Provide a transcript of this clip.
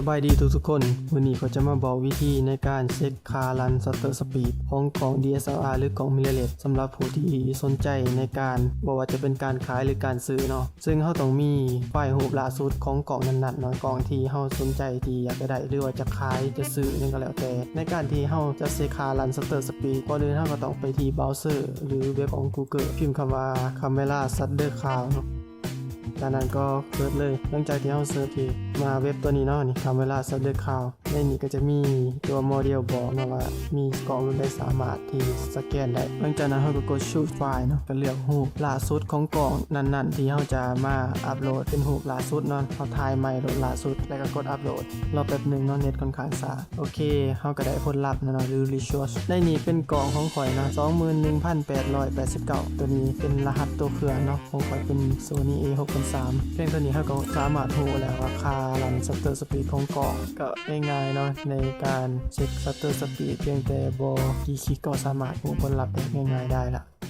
สบายดีทุกทุกคน วันนี้เขาจะมาบอกวิธีในการเช็คคารันสเตอร์สปีดของกล่อง DSLR หรือกล่อง mirrorless สำหรับผู้ที่สนใจในการบอกว่าจะเป็นการขายหรือการซื้อเนาะ ซึ่งเขาต้องมีไฟล์รูล่าสุดของกล่องนั้นๆเนาะกล่องที่เขาสนใจที่อยากจะได้หรือว่าจะขายจะซื้อนั่นก็แล้วแต่ ในการที่เขาจะเช็คคารันสเตอร์สปีดก่อนอื่นเขาก็ต้องไปที่เบราว์เซอร์หรือเว็บของ Google พิมพ์คำว่า Camera Shutter Cloud เนาะ จากนั้นก็เปิดเลยหลังจากที่เราเซิร์ชที่มาเว็บตัวนี้เนาะนี่คำเวลาเซับเดอร์คาวในนี้ก็จะมีตัวโมเดลบอกนะว่ามีกล่องรุ่นใดสามารถที่สแกนได้ หลังจากนั้นเราก็กด choose file เนาะก็เลือกรูปล่าสุดของกล่องนั้นๆ ที่เราจะมาอัปโหลดเป็นรูปล่าสุดเนาะเราถ่ายใหม่โหลดล่าสุด แล้วก็กดอัปโหลดรอแป๊บหนึ่งเนาะเน็ตค่อนข้างช้าโอเคเราก็ได้ผลลัพธ์นะเนาะหรือ resource ในนี้เป็นกล่องของข่อยเนาะ21,889 ตัวนี้เป็นรหัสตัวเครื่องเนาะของข่อยเป็น Sony A63 เพียงตัวนี้เราก็สามารถโทรแล้วว่าค่า รันสเตอร์สปีดของกล่องก็ง่ายๆเนาะในการเช็คสเตอร์สปีดเพียงแต่บอกี่คลิก็สามารถรู้ผลลัพธ์ได้ง่ายๆได้ละ